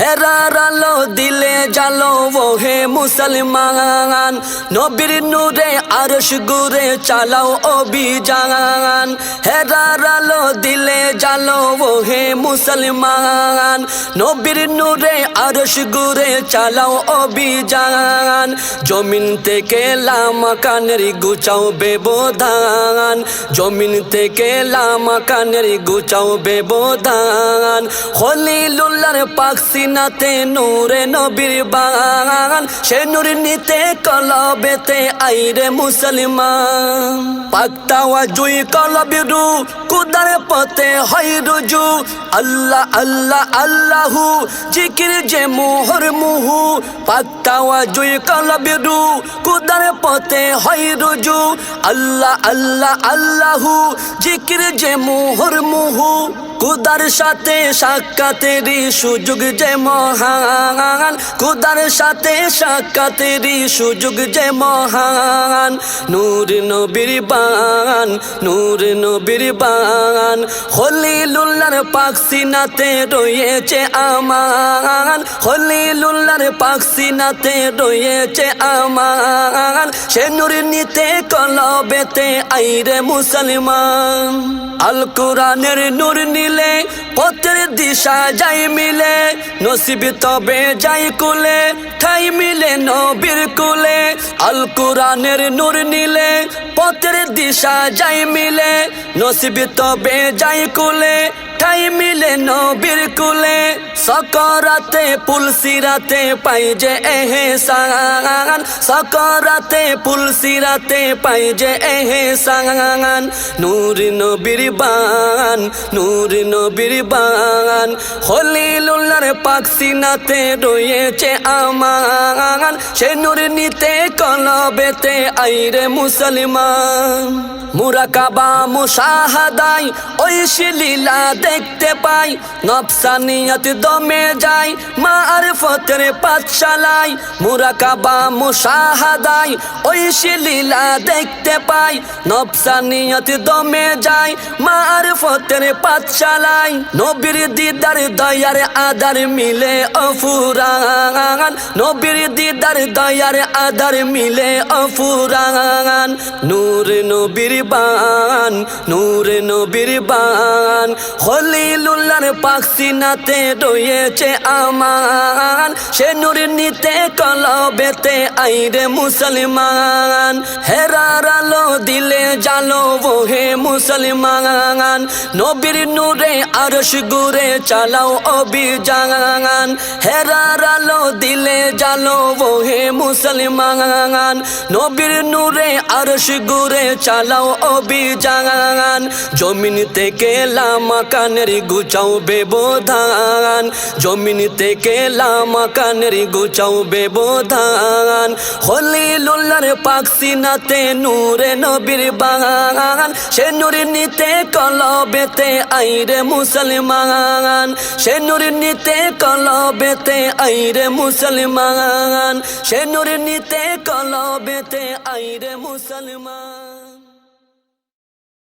হেরার আলো দিলে জালো ও হে মুসলমান। নবীর নূরে আরশ গুরে চালাও অভিযান। হেরার আলো দিলে জালো ও হে মুসলমান। নবীর নূরে আরশ গুরে চালাও অভিযান। জমিন থেকে লামাকানের গুচাও বেবোধান জমিন থেকে লামা কানের গুচাও বেবোধান হলিলুল্লার পাকসিনাতে নূরে নবীর বাগান, সে নূর নিতে কলবেতে আইরে মুসলমান। পাকতাওয়া জুই কলবিরু কুদার পথে হয় রুজু। আল্লাহ আল্লাহ, আল্লাহু, জিকির যে মোহর মুহু। পাকতাওয়া জুই কলবিরু কুদার পথে হয় রুজু। আল্লাহ আল্লাহ, আল্লাহু, জিকির যে মোহর মুহু। কুদার সাথে সাক্ষাতেরই সুযোগ যে মহান। কুদার সাথে সাক্ষাতেরই সুযোগ যে মহান। নূর নবীর বান, নূর নবীর বান। হলিলুল্লার পাকসিনাতে রয়েছে আমান। হলিলুল্লার পাকসিনাতে রয়েছে আমান। সে নূর নিতে কলবেতে আইরে মুসলমান। আল কোরআনের নূর নিলে পথের দিশা যাই মিলে, নসিব তবে যাই কুলে, ঠাই মিলে নবীর কুলে, আল কোরআনের নূর নিলে, পথের দিশা যাই মিলে, নসিব তবে যাই কুলে, ঠাই মিলে নবীর কুলে। সকরাতে পুলসিরাতে পাই যে এহে সাগান সকরাতে পুলসিরাতে পাই যে এহে সাগান নূর নবীর বান, নূর নবীর বান। হলিলুল্লার পাকসিনাতে রয়েছে আমান। সে নূর নিতে কলবেতে আইরে মুসলমান। মুরাকাবা মুশাহাদাই, ওই শিলীলা দেখতে পাই। নফসানিয়ত দমে যায় মা আর ফতের পাঠশালাই মুরাকাবা মুশাহাদাই, ওই শিলীলা দেখতে পাই। নফসানিয়ত দমে যায় মা আর ফতের পাঠশালাই নবীর দিদার, দয়ার আদার মিলে অফুরান নবীর দিদার দয়ার আদার মিলে অফুরান নূর নবীর বান, নূর নবীর বান। হলিলুল্লার পাকসিনাতে রয়েছে আমান। সে নূর নিতে কলবেতে আইরে মুসলমান। হেরার আলো দিলে জালো হে মুসলমান, নবীর নূরে আরশ গুরে চালাও অভিযান। হেরার আলো দিলে জালো হে মুসলমান, নবীর নূরে আরশ গুরে চালাও অভিযান। জমিন থেকে লামা কানের গুচাও বেবোধান জমিন থেকে লামা কানের গুচাও বেবোধান হলিলুল্লার পাকসিনাতে নূরে নবীর বাগান সে নূর নিতে কলবেতে আইরে মুসলমান সে নূর নিতে কলবেতে আইরে মুসলমান সে নূর নিতে কলবেতে আইরে মুসলমান